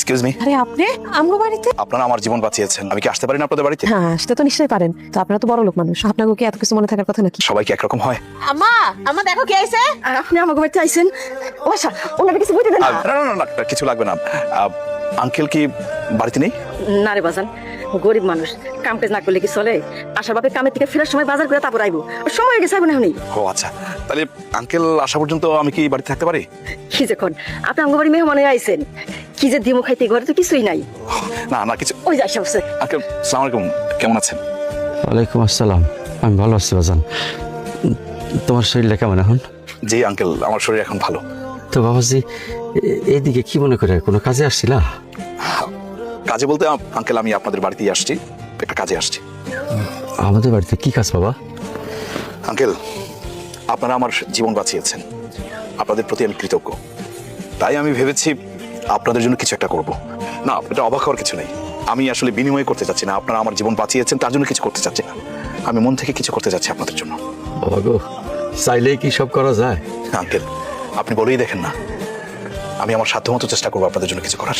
Excuse me আরে আপনি আমগো বাড়িতে? আপনারা আমার জীবন বাঁচিয়েছেন। আমি কি আসতে পারি না আপনাদের বাড়িতে? হ্যাঁ আসতে তো নিশ্চয়ই পারেন। তো আপনারা তো বড় লোক মানুষ। আপনাকে কি এত কিছু মনে থাকার কথা নাকি? সবাই কি একরকম হয়। আম্মা আম্মা দেখো কে আইছে? আপনি আমাকে বাড়িতে আইছেন? ও ওনাকে কিছু বুঝতে দেন না? না না, না কিছু লাগবে না। আঙ্কেল কি বাড়িতে নেই? না রে বাজান গরিব মানুষ। কাম কাজ না করলে কি চলে? আসার বাপে কামের থেকে ফেরার সময় বাজার করে তারপর আইবো। সময় গেছে আইবো না ও আচ্ছা। তাহলে আঙ্কেল আসা পর্যন্ত আমি কি বাড়িতে থাকতে পারি? কি যে কোন আপনি আমার বাড়ি মেহমান হয়ে আইছেন। কি যে দিমো খাইতে ঘরে তো কিছুই নাই। না না কিছু ওই যাই সবসে আঙ্কেল সালাম আলাইকুম। কেমন আছেন? ওয়ালাইকুম আসসালাম। আমি ভালো আছি বাজান। তোমার শরীরটা কেমন এখন? জি আঙ্কেল আমার শরীর এখন ভালো। তো বাবাজি এইদিকে কি মনে করে কোনো কাজে আসছিলা? কাজে বলতে আঙ্কেল আমি আপনাদের বাড়িতেই আসছি। একটা কাজে আসছি। আমাদের বাড়িতে কি কাজ বাবা? আঙ্কেল আপনারা আমার জীবন বাঁচিয়েছেন। আপনাদের প্রতি আমি কৃতজ্ঞ। তাই আমি ভেবেছি আপনাদের জন্য কিছু একটা করব। না এটা অবাক হওয়ার কিছু নেই। আমি আসলে বিনিময় করতে চাচ্ছি না। আপনারা আমার জীবন বাঁচিয়েছেন তার জন্য কিছু করতে চাচ্ছি না। আমি মন থেকে কিছু করতে চাচ্ছি আপনাদের জন্য। বাবা গো চাইলেই কি সব করা যায়? আঙ্কেল আপনি বলেই দেখেন না। আমি আমার সাধ্যমতো চেষ্টা করব আপনাদের জন্য কিছু করার।